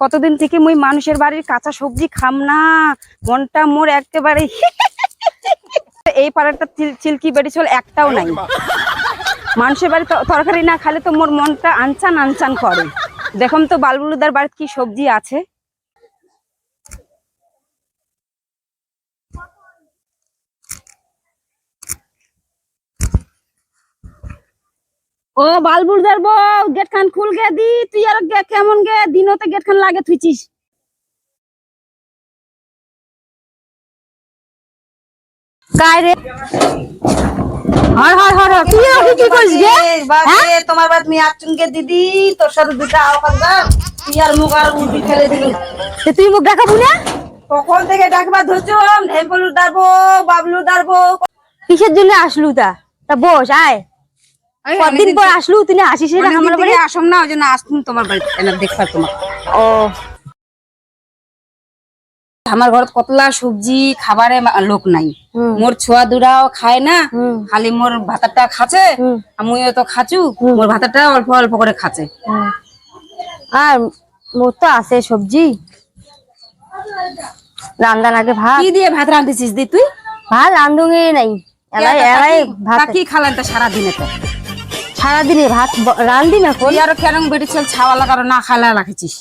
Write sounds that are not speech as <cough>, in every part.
কতদিন থেকে মুই মানুষের বাড়ির কাঁচা সবজি খাম না? মনটা মোর একেবারে <laughs> এই পাড়াটা চিল- চিলকি বেড়ি চল একটাও নাই। মানুষের বাড়ি তরকারি না খালে তো মোর মনটা আনচান আনচান করে। দেখুন তো বালবুলুদার বাড়িতে কি সবজি আছে। ও বালবুলদার বউ গেট খান খুল গে দি তুই আর গে- কেমন গে? দিনতে গেট খান লাগে থুইছিস। কায় রে? হর হর হর হর তুই আর কি করিস গে? বাপরে তোমার বাদ মি আচুনকে দিদি তোর সাথে দুটা আওয়াজ দাও তুই আর মুখ আর উল্টি ফেলে দিলি তে তুই মুখ দেখা না কখন থেকে ডাকবা ধরছো? ঢেম্পলু দাঁড়বো বাবলু দাঁড়বো কিসের জন্য আসলু তা? তা বস আয়। কতদিন পর আসলু না আসিস না আমার বাড়ি? আসম না ওই জন্য আসতুম তোমার দেখবার তোমার। ও। আমার ঘর কতলা সবজি খাবারে লোক নাই। মোর ছোয়া দুরাও খায় না খালি মোর ভাতাটা খাচ্ছে। আমিও তো খাচু মোর ভাতাটা অল্প অল্প করে খাচ্ছে। আর মোর তো আছে সবজি। রান্দান আগে ভাত। কি দিয়ে ভাত রাঁধেছিস দি তুই? ভাত রান্ধুঙে নাই এলাই এলাই ভাত। কি খালেন তো সারাদিনে তো। সারাদিনে ভাত রান্ধি না তুই আরও কেন বেটি ছেলে ছাওয়া লাগারো না খালা রাখেছিস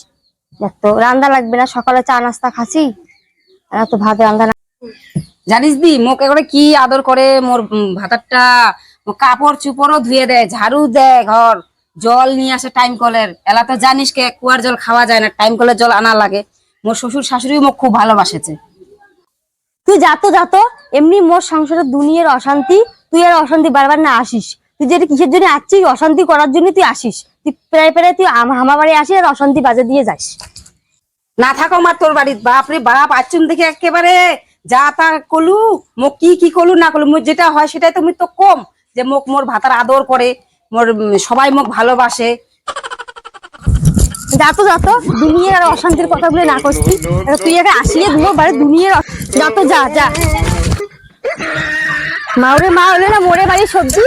দেখ তো রান্দা লাগবে না সকালে চা নাস্তা খাসি আর তো ভাত রান্দা না জানিস দি মোকে করে কি আদর করে মোর ভাতারটা কাপড় চুপড়ও ধুয়ে দেয় ঝাড়ু দেয় ঘর জল নিয়ে আসে টাইম কলের। এলা তো জানিস কে কুয়ার জল খাওয়া যায় না টাইম কলের জল আনা লাগে। মোর শ্বশুর শাশুড়ি মোক খুব ভালোবাসেছে। তুই যাতো যাতো এমনি মোর সংসারের দুনিয়ার অশান্তি তুই আর অশান্তি বারবার না আসিস। তুই যেটা কিসের জন্য আসছিস অশান্তি করার জন্য তুই আসিস। তুই প্রায় প্রায় তুই আম- আমার বাড়ি আসিস আর অশান্তি বাজে দিয়ে যাস। না থাকো মা তোর বাড়ির বাপরে বাপ আচুন দেখে একেবারে যা তা কলু মোক কি কি কলু না কলু যেটা হয় সেটাই তুমি তো কম যে মোক মোর ভাতার আদর করে মোর সবাই মোক ভালোবাসে। যাতো যাতো দুনিয়ার আর অশান্তির কথাগুলো না করছি তুই আগে আসিয়ে ধুবো বাড়ি দুনিয়ার যাতো যা যা। মাওরে মা হলে না মোরে বাড়ির সবজি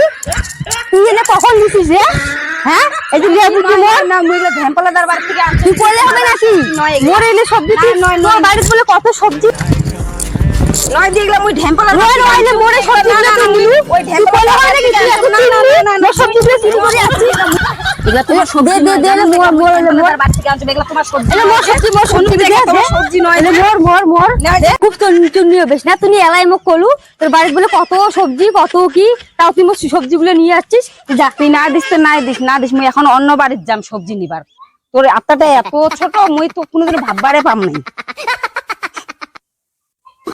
তুই এনে কখন দিছিস রে হ্যাঁ এই যে লিয়া বুঝি মোর না মুইলে ধেম্পলাদার দরবার থেকে আনছি তুই কইলে হবে নাকি মোরে এনে সবজি তুই নয়, নয় বাড়িতে বলে কত সবজি নয় দেখলাম ওই ঢেম্পলাদার নয় নয় মোরে সবজি না তুই নিলু ওই তুই তুই না, না, না, না, না, সবজি চুরি করে আসছিস এগুলা তোমার সবজি দে, দে, দে, মোর, মোর, মোর। ধেম্পলাদার বাড়ি এগুলা তোমার সবজি এলে মোর সবজি মোর সবজি দে তোমার সবজি নয় এলে মোর মোর মোর। খুব না এলাই মোক কলু। তোর বাড়িতে বলে কত সবজি কত কি তাও তুই মোর সবজি গুলো নিয়ে আসছিস। যা তুই না দিস তো নাই দিস না দিস মুই এখন অন্য বাড়ির যাম সবজি নিবার। তোর আত্মাটা এত ছোট মুই তো কোনোদিন ভাববারে পাম নাই।